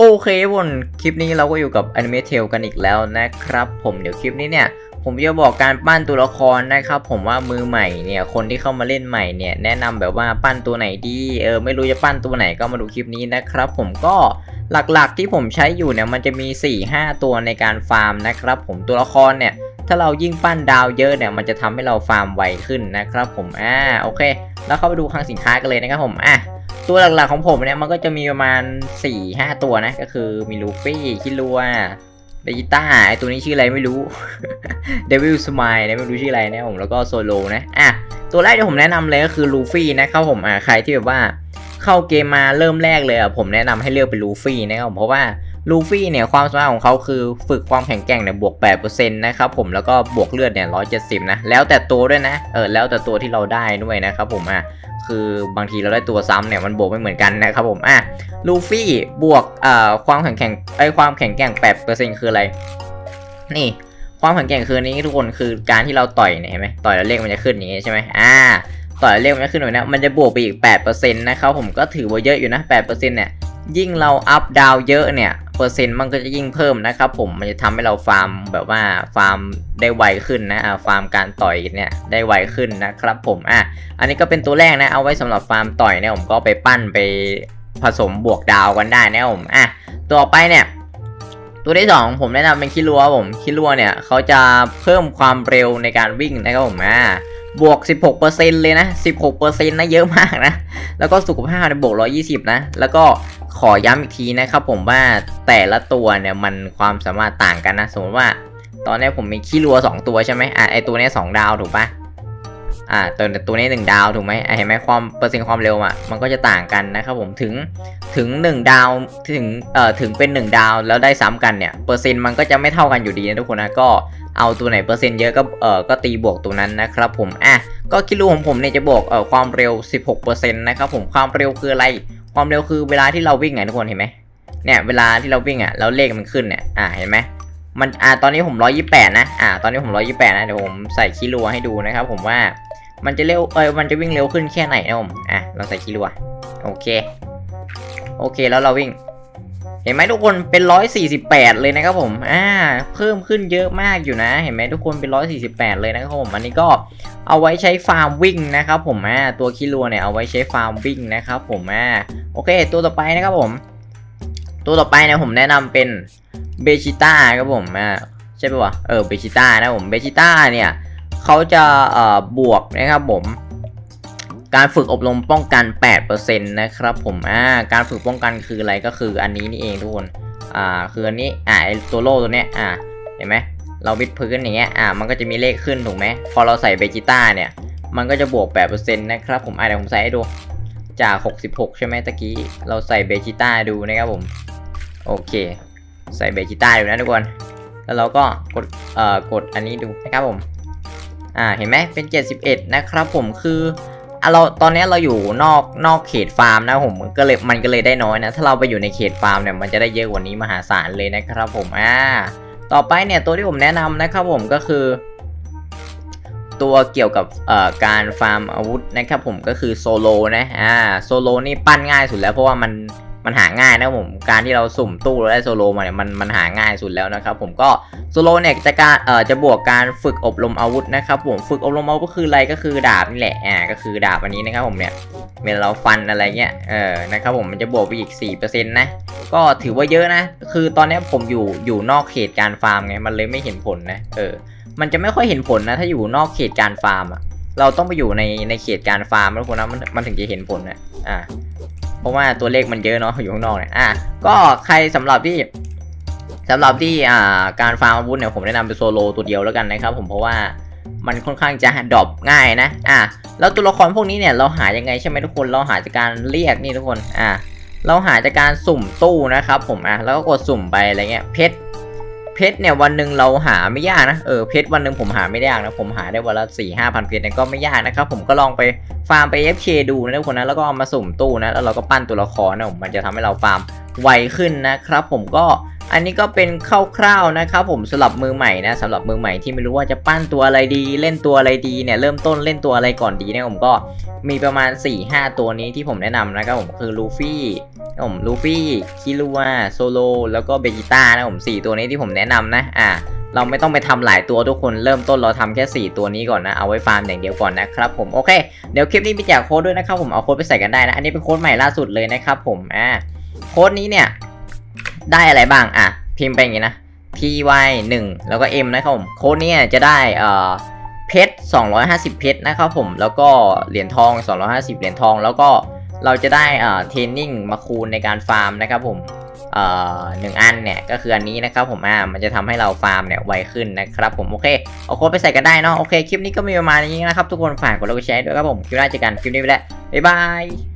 โอเคบนคลิปนี้เราก็อยู่กับ Anime t a l กันอีกแล้วนะครับ ผมเดี๋ยวคลิปนี้เนี่ย ผมจะบอกการปั้นตัวละครนะครับ ผมว่ามือใหม่เนี่ยคนที่เข้ามาเล่นใหม่เนี่ยแนะนำแบบว่าปั้นตัวไหนดีเออไม่รู้จะปั้นตัวไหนก็มาดูคลิปนี้นะครับ ผมก็หลักๆที่ผมใช้อยู่เนี่ยมันจะมี 4-5 ตัวในการฟาร์มนะครับ ผมตัวละครเนี่ยถ้าเรายิ่งปั้นดาวเยอะเนี่ยมันจะทำให้เราฟาร์มไวขึ้นนะครับ ผมอ่าโอเค แล้วเข้าไปดูคลังสินค้ากันเลยนะครับผมอะ ตัวหลักๆของผมเนี่ยมันก็จะมีประมาณ4-5ตัวนะ ก็คือมีลูฟี่คิรัวเบจิต้าไอตัวนี้ชื่ออะไรไม่รู้เดวิลสมายนะไม่รู้ชื่ออะไรนะผมแล้วก็โซโลนะอะตัวแรกที่ผมแนะนำเลยก็คือลูฟี่นะครับผมอะใครที่แบบว่าเข้าเกมมาเริ่มแรกเลยอะผมแนะนำให้เลือกเป็นลูฟี่นะครับผมเพราะว่าลูฟี่เนี่ยความสามารถของเขาคือฝึกความแข็งแกร่งเนี่ยบวก8%นะครับผมแล้วก็บวกเลือดเนี่ย170 นะ แล้วแต่ตัวด้วยนะเออแล้วแต่ตัวที่เราได้ด้วยนะครับผมอะคือบางทีเราได้ตัวซ้ำเนี่ยมันบวกไม่เหมือนกันนะครับผมอะลูฟี่บวกเอ่อความแข็งแกร่งไอความแข็งแกร่ง8%คืออะไร นี่ความแข็งแกร่งคืออันนี้ทุกคนคือการที่เราต่อยเนี่ยเห็นไหมต่อยแล้วเลขมันจะขึ้นอย่างงี้ใช่ไหมอ่าต่อยแล้วเลขมันจะขึ้นแบบนี้มันจะบวกไปอีก8%นะครับผมก็ถือว่าเยอะอยู่นะ8%เนี่ย ยิ่งเราอัพดาวเยอะเนี่ยเปอร์เซ็นต์มันก็จะยิ่งเพิ่มนะครับผมมันจะทำให้เราฟาร์มแบบว่าฟาร์มได้ไวขึ้นนะอ่าฟาร์มการต่อยเนี่ยได้ไวขึ้นนะครับผมอะอันนี้ก็เป็นตัวแรกนะเอาไว้สำหรับฟาร์มต่อยเนี่ยผมก็ไปปั้นไปผสมบวกดาวกันได้นะผมอะต่อไปเนี่ยตัวที่สองผมแนะนำเป็นคิรัวผมคิรัวเนี่ยเขาจะเพิ่มความเร็วในการวิ่งนะครับผมอ่าบวก 16%เลยนะ 16%นะเยอะมากนะ แล้วก็สุขภาพเนี่ยบวก 120 นะ แล้วก็ ขอย้ำอีกทีนะครับผมว่าแต่ละตัวเนี่ยมันความสามารถต่างกันนะ สมมติว่า ตอนนี้ผมมีขี้รัว 2 ตัวใช่ไหมอะไอตัวนี้ยสองดาวถูกปะอ่าตัวตัวนี้ 1 ดาวถูกไหมเห็นไหมความเปอร์เซ็นต์ความเร็วอะมันก็จะต่างกันนะครับผมถึงถึง 1 ดาวถึงเอ่อถึงเป็น 1 ดาวแล้วได้ซ้ำกันเนี่ยเปอร์เซ็นต์มันก็จะไม่เท่ากันอยู่ดีนะทุกคนนะก็เอาตัวไหนเปอร์เซ็นต์เยอะก็เอ่อก็ตีบวกตัวนั้นนะครับผมอะก็คิดรูของผมเนี่ยจะบวกเอ่อความเร็ว 16%นะครับผมความเร็วคืออะไร ความเร็วคือเวลาที่เราวิ่งไงทุกคนเห็นไหมเนี่ยเวลาที่เราวิ่งอะแล้วเลขมันขึ้นเนี่ยอ่าเห็นไหมมันอ่าตอนนี้ผมร้อยี่แปดนะอ่าตอนนี้ผมร้อยี่แปดนะเดี๋ยวผมใส่คิรัวให้ดูนะครับผมว่ามันจะเร็วเออมันจะวิ่งเร็วขึ้นแค่ไหนนะผมอะเราใส่คิรัวโอเค โอเคแล้วเราวิ่ง เห็นไหมทุกคนเป็น 148 เลยนะครับผมอ่าเพิ่มขึ้นเยอะมากอยู่นะ เห็นไหมทุกคนเป็น 148 เลยนะครับผมอันนี้ก็เอาไว้ใช้ฟาร์มวิ่งนะครับผมอ่าตัวคิรัวเนี่ยเอาไว้ใช้ฟาร์มวิ่งนะครับผมอ่าโอเค ตัวต่อไปนะครับผม ตัวต่อไปเนี่ยผมแนะนำเป็นเบชิต้าครับผมอ่าใช่ปะวะเออเบชิต้านะผมเบชิต้าเนี่ยเขาจะเอ่อบวกนะครับผม การฝึกอบรมป้องกัน 8%นะครับผมอ่าการฝึกป้องกันคืออะไรก็คืออันนี้นี่เองทุกคนอ่าคืออันนี้อ่าไอตัวโล่ตัวเนี้ยอ่าเห็นไหมเราวิดพื้นอย่างเงี้ยอ่ามันก็จะมีเลขขึ้นถูกไหมพอเราใส่เบจิต้าเนี่ย มันก็จะบวก 8%นะครับผมอ่าเดี๋ยวผมใส่ให้ดูจาก 66 ใช่ไหมตะกี้ เราใส่เบจิต้าดูนะครับผม โอเค ใส่เบจิต้าดูนะทุกคน แล้วเราก็กดเอ่อกดอันนี้ดูนะครับผม อ่าเห็นไหมเป็น 71 นะครับผมคือ เราตอนนี้เราอยู่นอกนอกเขตฟาร์มนะผมก็เลยมันก็เลยได้น้อยนะ ถ้าเราไปอยู่ในเขตฟาร์มเนี่ยมันจะได้เยอะกว่านี้มหาศาลเลยนะครับผมอ่าต่อไปเนี่ยตัวที่ผมแนะนำนะครับผมก็คือ ตัวเกี่ยวกับเอ่อการฟาร์มอาวุธนะครับผมก็คือโซโลนะอ่าโซโลนี่ปั้นง่ายสุดแล้วเพราะว่ามัน มันหาง่ายนะผมการที่เราสุ่มตู้แล้วได้โซโลมาเนี่ยมันมันหาง่ายสุดแล้วนะครับผมก็โซโลเนี่ยจะการเอ่อจะบวกการฝึกอบรมอาวุธนะครับผมฝึกอบรมอาวุธก็คืออะไรก็คือดาบนี่แหละอ่าก็คือดาบอันนี้นะครับผมเนี่ยเวลาเราฟันอะไรเงี้ยเออนะครับผมมันจะบวกไปอีก4%นะก็ถือว่าเยอะนะ คือตอนนี้ผมอยู่อยู่นอกเขตการฟาร์มไงมันเลยไม่เห็นผลนะเออมันจะไม่ค่อยเห็นผลนะ ถ้าอยู่นอกเขตการฟาร์มอะเราต้องไปอยู่ในในเขตการฟาร์มแล้วคนนะมันมันถึงจะเห็นผลนะอ่า เพราะว่าตัวเลขมันเยอะเนาะอยู่ข้างนอกเนี่ยอะก็ใครสำหรับที่สำหรับที่อ่าการฟาร์มอาวุธเนี่ยผมแนะนำเป็นโซโลตัวเดียวแล้วกันนะครับ ผมเพราะว่ามันค่อนข้างจะดรอปง่ายนะอะแล้วตัวละครพวกนี้เนี่ยเราหายังไงใช่ไหมทุกคนเราหาจากการเรียกนี่ทุกคนอะเราหาจากการสุ่มตู้นะครับ ผมอะแล้วก็กดสุ่มไปอะไรเงี้ยเพชร เพชรเนี่ยวันหนึ่งเราหาไม่ยากนะเออเพชรวันหนึ่งผมหาไม่ได้ยากนะผมหาได้วันละสี่ห้าพันเพชรเนี่ยก็ไม่ยากนะครับผมก็ลองไปฟาร์มไป FK ดูนะทุกคนนะแล้วก็เอามาสุ่มตู้นะแล้วเราก็ปั้นตัวละครนะผมมันจะทำให้เราฟาร์มไวขึ้นนะครับผมก็อันนี้ก็เป็นคร่าวๆนะครับผมสำหรับมือใหม่นะสำหรับมือใหม่ที่ไม่รู้ว่าจะปั้นตัวอะไรดี เล่นตัวอะไรดีเนี่ยเริ่มต้นเล่นตัวอะไรก่อนดีเนี่ยผมก็มีประมาณ 4-5 ตัวนี้ที่ผมแนะนำนะครับผมคือลูฟี่ ผมลูฟี่คิรัวโซโลแล้วก็เบจิต้านะผม4ตัวนี้ที่ผมแนะนำนะอ่าเราไม่ต้องไปทำหลายตัวทุกคนเริ่มต้นเราทำแค่ 4 ตัวนี้ก่อนนะ เอาไว้ฟาร์มอย่างเดียวก่อนนะครับผมโอเค เดี๋ยวคลิปนี้มีแจกโค้ดด้วยนะครับผมเอาโค้ดไปใส่กันได้นะ อันนี้เป็นโค้ดใหม่ล่าสุดเลยนะครับผมอ่าโค้ดนี้เนี่ย ได้อะไรบ้างอะ พิมพ์ไปอย่างงี้นะ PY 1แล้วก็ M นะครับผมโค้ดนี้จะได้เอ่อเพชร250 เพชรนะครับผมแล้วก็เหรียญทอง 250 เหรียญทองแล้วก็ เราจะได้เอ่อเทรนนิ่งมาคูณในการฟาร์มนะครับผมเอ่อหนึ่งอันเนี่ยก็คืออันนี้นะครับผมอ่ามันจะทำให้เราฟาร์มเนี่ยไวขึ้นนะครับผมโอเคเอาโค้ดไปใส่กันได้เนาะโอเคคลิปนี้ก็มีประมาณนี้นะครับทุกคนฝากกดไลค์กดแชร์ด้วยครับผมคลิปหน้าเจอกันคลิปนี้ไปแล้วบ๊ายบาย